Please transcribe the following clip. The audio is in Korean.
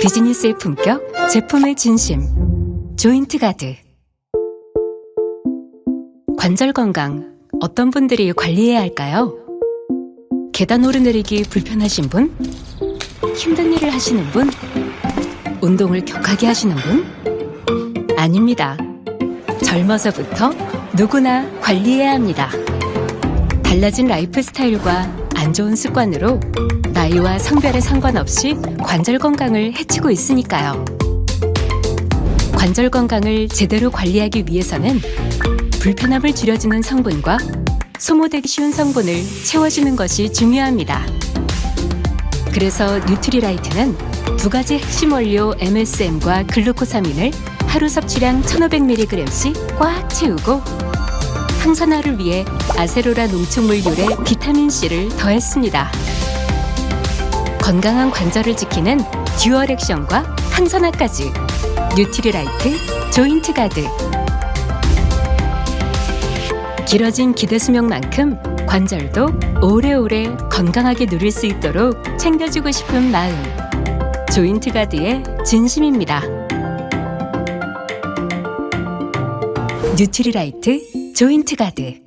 비즈니스의 품격, 제품의 진심. 조인트 가드. 관절 건강, 어떤 분들이 관리해야 할까요? 계단 오르내리기 불편하신 분? 힘든 일을 하시는 분? 운동을 격하게 하시는 분? 아닙니다. 젊어서부터 누구나 관리해야 합니다. 달라진 라이프 스타일과 안 좋은 습관으로 나이와 성별에 상관없이 관절 건강을 해치고 있으니까요. 관절 건강을 제대로 관리하기 위해서는 불편함을 줄여주는 성분과 소모되기 쉬운 성분을 채워주는 것이 중요합니다. 그래서 뉴트리라이트는 두 가지 핵심 원료 MSM과 글루코사민을 하루 섭취량 1500mg씩 꽉 채우고 항산화를 위해 아세로라 농축물율의 비타민C를 더했습니다. 건강한 관절을 지키는 듀얼 액션과 항산화까지 뉴트리라이트 조인트 가드 길어진 기대 수명만큼 관절도 오래오래 건강하게 누릴 수 있도록 챙겨주고 싶은 마음 조인트 가드의 진심입니다. 뉴트리라이트 조인트 가드